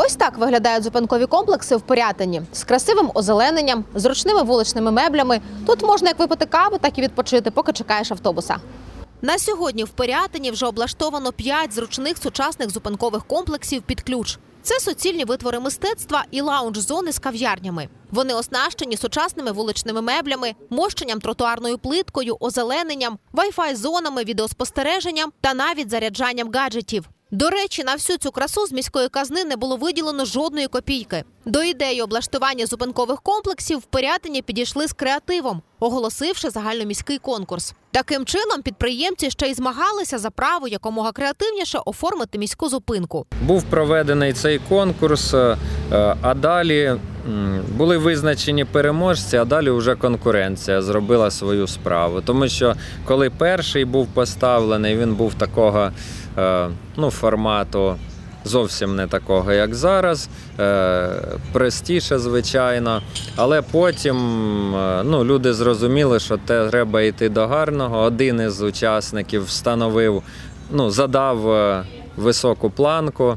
Ось так виглядають зупинкові комплекси в Пирятині з красивим озелененням, зручними вуличними меблями. Тут можна як випити каву, так і відпочити, поки чекаєш автобуса. На сьогодні в Пирятині вже облаштовано п'ять зручних сучасних зупинкових комплексів під ключ. Це суцільні витвори мистецтва і лаунж-зони з кав'ярнями. Вони оснащені сучасними вуличними меблями, мощенням тротуарною плиткою, озелененням, вай-фай зонами, відеоспостереженням та навіть заряджанням гаджетів. До речі, на всю цю красу з міської казни не було виділено жодної копійки. До ідеї облаштування зупинкових комплексів в Пирятині підійшли з креативом, оголосивши загальноміський конкурс. Таким чином, підприємці ще й змагалися за право якомога креативніше оформити міську зупинку. Був проведений цей конкурс, е, а далі були визначені переможці, а далі вже конкуренція зробила свою справу. Тому що коли перший був поставлений, він був такого е, ну, формату. Зовсім не такого, як зараз, е, простіше, звичайно. Але потім е, ну, люди зрозуміли, що те треба йти до гарного. Один із учасників встановив, ну, задав високу планку,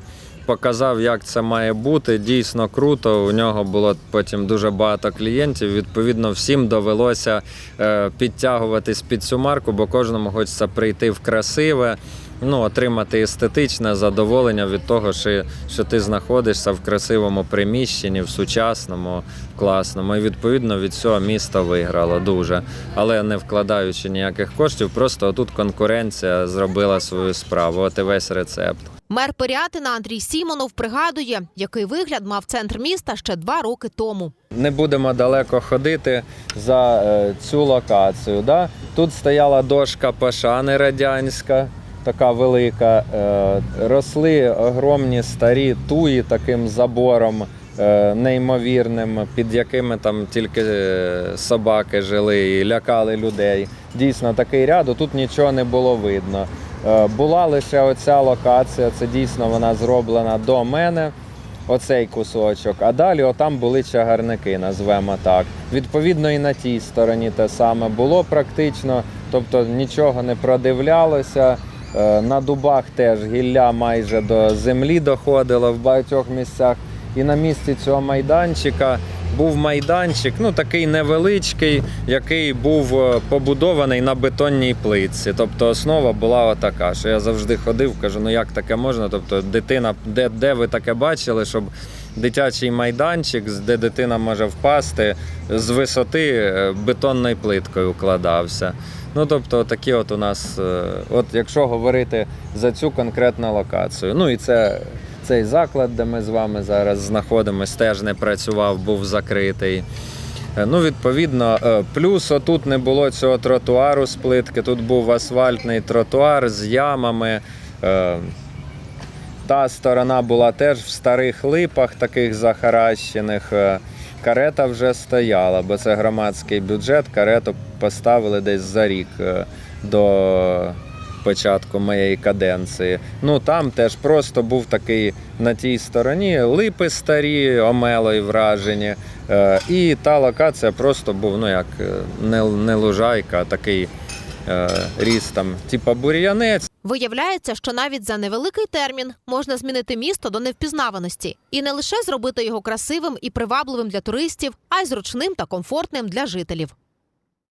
показав, як це має бути. Дійсно круто. У нього було потім дуже багато клієнтів. Відповідно, всім довелося е, підтягуватись під цю марку, бо кожному хочеться прийти в красиве. Ну, отримати естетичне задоволення від того, що, що ти знаходишся в красивому приміщенні, в сучасному, класному. І відповідно від цього місто виграло дуже. Але не вкладаючи ніяких коштів, просто тут конкуренція зробила свою справу. От і весь рецепт. Мер Пирятина Андрій Сімонов пригадує, який вигляд мав центр міста ще два роки тому. Не будемо далеко ходити за е, цю локацію. Да? Тут стояла дошка пошани радянська, така велика. Е, росли огромні старі туї таким забором. е, Неймовірним, під якими там тільки собаки жили і лякали людей. Дійсно, такий ряд, тут нічого не було видно. Е, Була лише оця локація, це дійсно вона зроблена до мене оцей кусочок, а далі отам були чагарники, назвемо так. Відповідно, і на тій стороні те саме було практично, тобто нічого не продивлялося. Е, На дубах теж гілля майже до землі доходило в багатьох місцях. І на місці цього майданчика був майданчик, ну такий невеличкий, який був е, побудований на бетонній плитці. Тобто основа була отака, що я завжди ходив, кажу, ну як таке можна? Тобто, дитина, де, де ви таке бачили, щоб дитячий майданчик, де дитина може впасти, з висоти е, бетонною плиткою укладався. Ну, тобто, такі от у нас, е, от якщо говорити за цю конкретну локацію. Ну і це цей заклад, де ми з вами зараз знаходимося, теж не працював, був закритий. Е, Ну, відповідно, е, плюс отут не було цього тротуару з плитки, тут був асфальтний тротуар з ямами. Е, Та сторона була теж в старих липах, таких захаращених. Карета вже стояла, бо це громадський бюджет. Карету поставили десь за рік до початку моєї каденції. Ну там теж просто був такий на тій стороні липи старі, омело і вражені. Е, І та локація просто був ну як е, не, не лужайка, а такий е, ріс там, типа бур'янець. Виявляється, що навіть за невеликий термін можна змінити місто до невпізнаваності і не лише зробити його красивим і привабливим для туристів, а й зручним та комфортним для жителів.